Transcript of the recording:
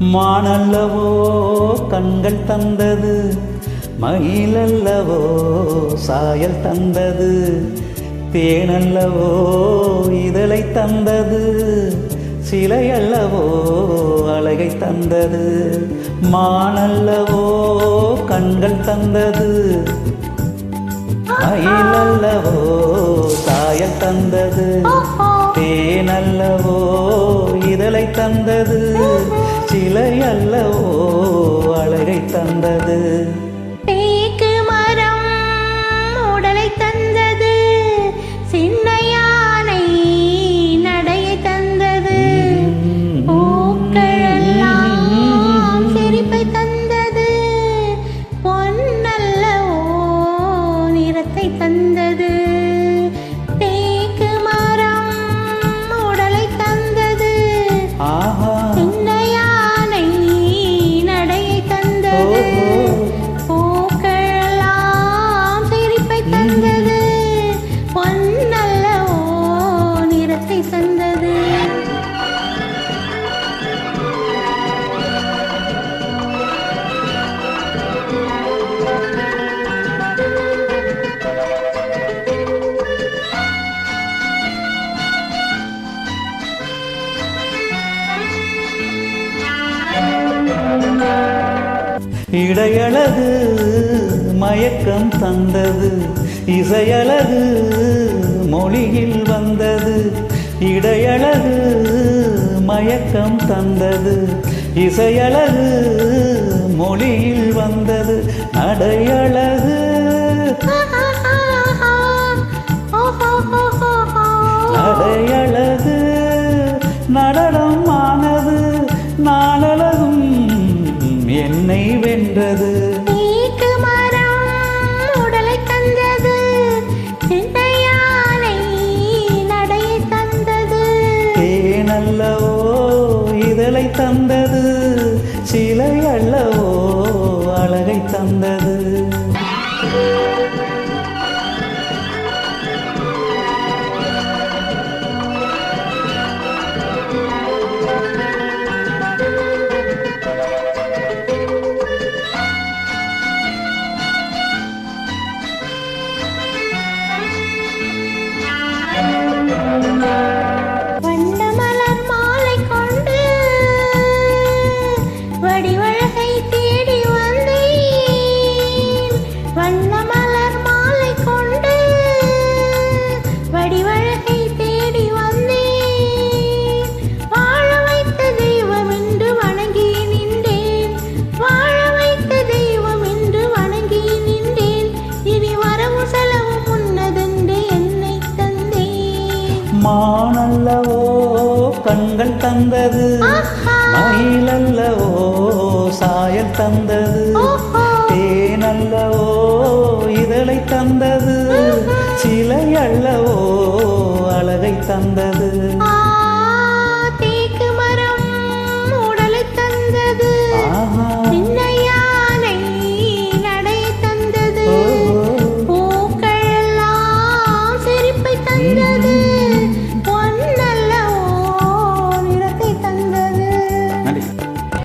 மானல்லவோ கண்கள் தந்தது. மயிலல்லவோ சாயல் தந்தது. தேனல்லவோ இதழை தந்தது. சிலையல்லவோ அழகை தந்தது. மானல்லவோ கண்கள் தந்தது. மயிலல்லவோ சாயல் தந்தது. தேனல்லவோ தந்தது சிலை அல்லவோ அழகை தந்தது. இடையழகு மயக்கம் தந்தது இசையழகு மொழியில் வந்தது இடையழகு மயக்கம் தந்தது இசையழகு மொழியில் வந்தது நடையழகு தந்தது. வந்தேன் வண்ண மலர் மாலை கொண்டு வடிவழகை தேடி வந்தேன். வாழ வைத்த தெய்வம் என்று வணங்கி நின்றேன். வாழ வைத்த தெய்வம் என்று வணங்கி நின்றேன். இனி வரவும் செலவும் முன்னதென்று என்னை தந்தேன். மானல்லவோ கண்கள் தந்தது. மயிலல்லவோ சாயல் தந்தது. அல்லவோ அழகை தந்தது. தந்தது. பூக்கள் எல்லாம் சிரிப்பை தந்தது